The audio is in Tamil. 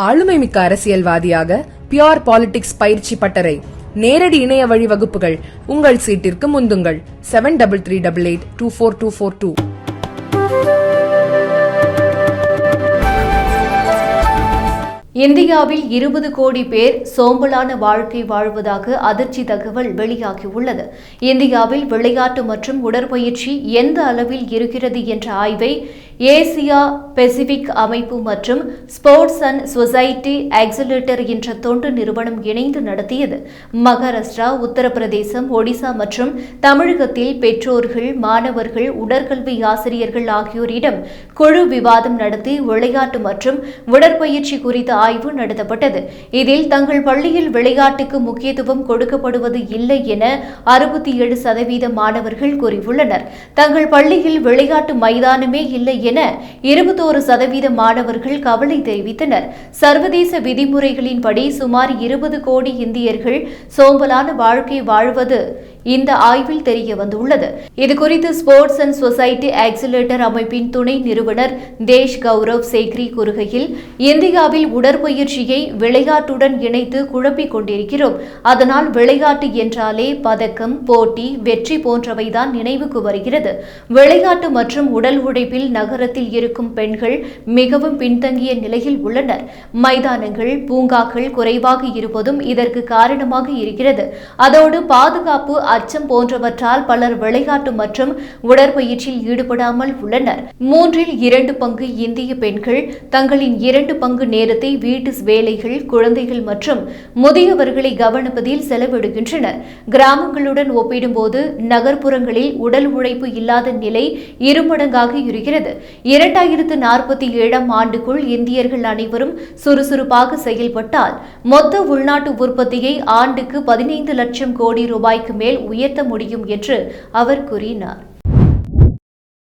ஆளுமை மிக்க அரசியல்வாதியாக பியோர் பாலிடிக்ஸ் பயிற்சி பட்டறை நேரடி இணைய வழி வகுப்புகள் உங்கள் சீட்டிற்கு முந்துங்கள். Seven double three double eight two four two four two இந்தியாவில் இருபது கோடி பேர் சோம்பலான வாழ்க்கை வாழ்வதாக அதிர்ச்சி தகவல் வெளியாகியுள்ளது இந்தியாவில் விளையாட்டு மற்றும் உடற்பயிற்சி எந்த அளவில் இருக்கிறது என்ற ஆய்வை ஏசியா பெசிபிக் அமைப்பு மற்றும் ஸ்போர்ட்ஸ் அண்ட் சொசைட்டி ஆக்சிலேட்டர் என்ற தொண்டு நிறுவனம் இணைந்து நடத்தியது. மகாராஷ்டிரா உத்தரப்பிரதேசம் ஒடிசா மற்றும் தமிழகத்தில் பெற்றோர்கள் மாணவர்கள் உடற்கல்வி ஆசிரியர்கள் ஆகியோரிடம் குழு விவாதம் நடத்தி விளையாட்டு மற்றும் உடற்பயிற்சி குறித்த ஆய்வு நடத்தப்பட்டது. இதில் தங்கள் பள்ளியில் விளையாட்டுக்கு முக்கியத்துவம் கொடுக்கப்படுவது இல்லை என அறுபத்தி ஏழு சதவீத மாணவர்கள் கூறியுள்ளனர். தங்கள் பள்ளியில் விளையாட்டு மைதானமே இல்லை என இருபத்தோரு சதவீத மாணவர்கள் கவலை தெரிவித்தனர். சர்வதேச விதிமுறைகளின்படி சுமார் இருபது கோடி இந்தியர்கள் சோம்பலான வாழ்க்கை வாழ்வது இந்த ஆய்வில் தெரிய வந்துள்ளது. இதுகுறித்து ஸ்போர்ட்ஸ் அண்ட் சொசைட்டி ஆக்சிலேட்டர் அமைப்பின் துணை நிறுவனர் தேஷ் கௌரவ் சேக்ரி கூறுகையில் இந்தியாவில் உடற்பயிற்சியை விளையாட்டுடன் இணைத்து குழப்பிக் கொண்டிருக்கிறோம். அதனால் விளையாட்டு என்றாலே பதக்கம் போட்டி வெற்றி போன்றவைதான் நினைவுக்கு வருகிறது. விளையாட்டு மற்றும் உடல் உழைப்பில் நகரத்தில் இருக்கும் பெண்கள் மிகவும் பின்தங்கிய நிலையில் உள்ளனர். மைதானங்கள் பூங்காக்கள் குறைவாக இருப்பதும் இதற்கு காரணமாக இருக்கிறது. அதோடு பாதுகாப்பு அச்சம் போன்றவற்றால் பலர் விளையாட்டு மற்றும் உடற்பயிற்சியில் ஈடுபடாமல் உள்ளனர். மூன்றில் இரண்டு பங்கு இந்திய பெண்கள் தங்களின் இரண்டு பங்கு நேரத்தை வீட்டு வேலைகள் குழந்தைகள் மற்றும் முதியவர்களை கவனிப்பதில் செலவிடுகின்றனர். கிராமங்களுடன் ஒப்பிடும்போது நகர்ப்புறங்களில் உடல் உழைப்பு இல்லாத நிலை இருமடங்காக இருக்கிறது. இரண்டாயிரத்து நாற்பத்தி ஏழாம் ஆண்டுக்குள் இந்தியர்கள் அனைவரும் சுறுசுறுப்பாக செயல்பட்டால் மொத்த உள்நாட்டு உற்பத்தியை ஆண்டுக்கு பதினைந்து லட்சம் கோடி ரூபாய்க்கு மேல் உயர்த்த முடியும் என்று அவர் கூறினார்.